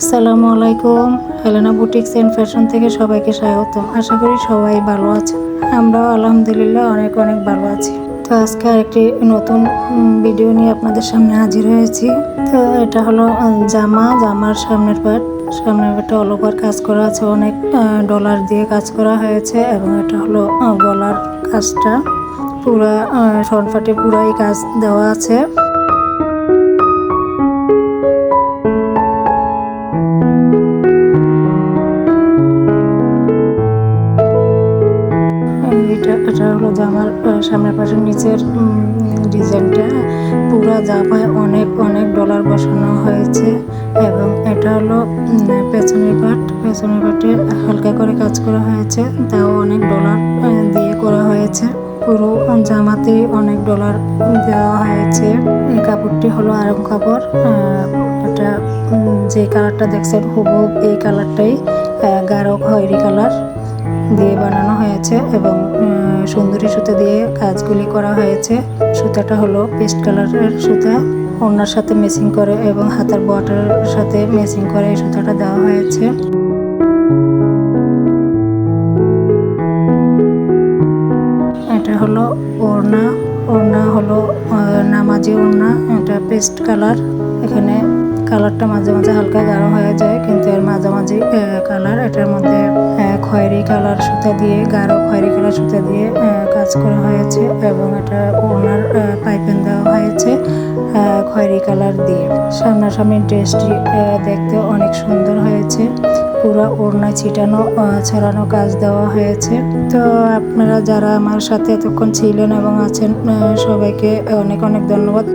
আসসালামু আলাইকুম Helena boutiques and fashion থেকে সবাইকে স্বাগতম। আশা করি সবাই ভালো আছে আমরাও আলহামদুলিল্লাহ অনেক অনেক ভালো আছি। তো আজকে আরেকটি নতুন ভিডিও নিয়ে আপনাদের সামনে হাজির হয়েছি। তো এটা হলো জামা। জামার সামনের পার্ট সামনের পার্টটা অল ওভার কাজ করা আছে। অনেক ডলার দিয়ে কাজ করা হয়েছে এবং এটা হলো গলার কাজটা। পুরা ফ্রন্ট পুরাই কাজ দেওয়া আছে। এটা এটা হলো জামার সামনের পাশে নিচের ডিজাইনটা পুরো জামায় অনেক অনেক ডলার বসানো হয়েছে এবং এটা হলো পেছনের পাট, পেছনের পাটে হালকা করে কাজ করা হয়েছে, তাও অনেক ডলার দিয়ে করা হয়েছে। পুরো জামাতে অনেক ডলার দেওয়া হয়েছে। এই কাপড়টি হলো আরাম কাপড় এটা যে কালারটা দেখছেন হুবহুব এই কালারটাই গাঢ় খয়েরি কালার দিয়ে বানানো হয়েছে এবং সুন্দরী সুতা দিয়ে কাজগুলি করা হয়েছে। সুতাটা হলো পেস্ট কালারের সুতা। ওনার সাথে মেসিং করে এবং হাতার বটার সাথে মেসিং করে এই সুতাটা দেওয়া হয়েছে। এটা হলো ওড়না। ওড়না হলো নামাজি ওড়না। এটা পেস্ট কালার। এখানে কালারটা মাঝে মাঝে হালকা গাঢ় হয়ে যায়, কিন্তু এর মাঝামাঝি কালার এটার মধ্যে খয়েরি কালার সুতা দিয়ে, গাঢ় খয়েরি কালার সুতা দিয়ে কাজ করা হয়েছে এবং এটা ওড়নার পাইপেন দেওয়া হয়েছে খয়েরি কালার দিয়ে। সামনাসামনি ড্রেসটি দেখতে অনেক সুন্দর হয়েছে। পুরো ওড়না ছিটানো ছড়ানো কাজ দেওয়া হয়েছে। তো আপনারা যারা আমার সাথে এতক্ষণ ছিলেন এবং আছেন সবাইকে অনেক অনেক ধন্যবাদ।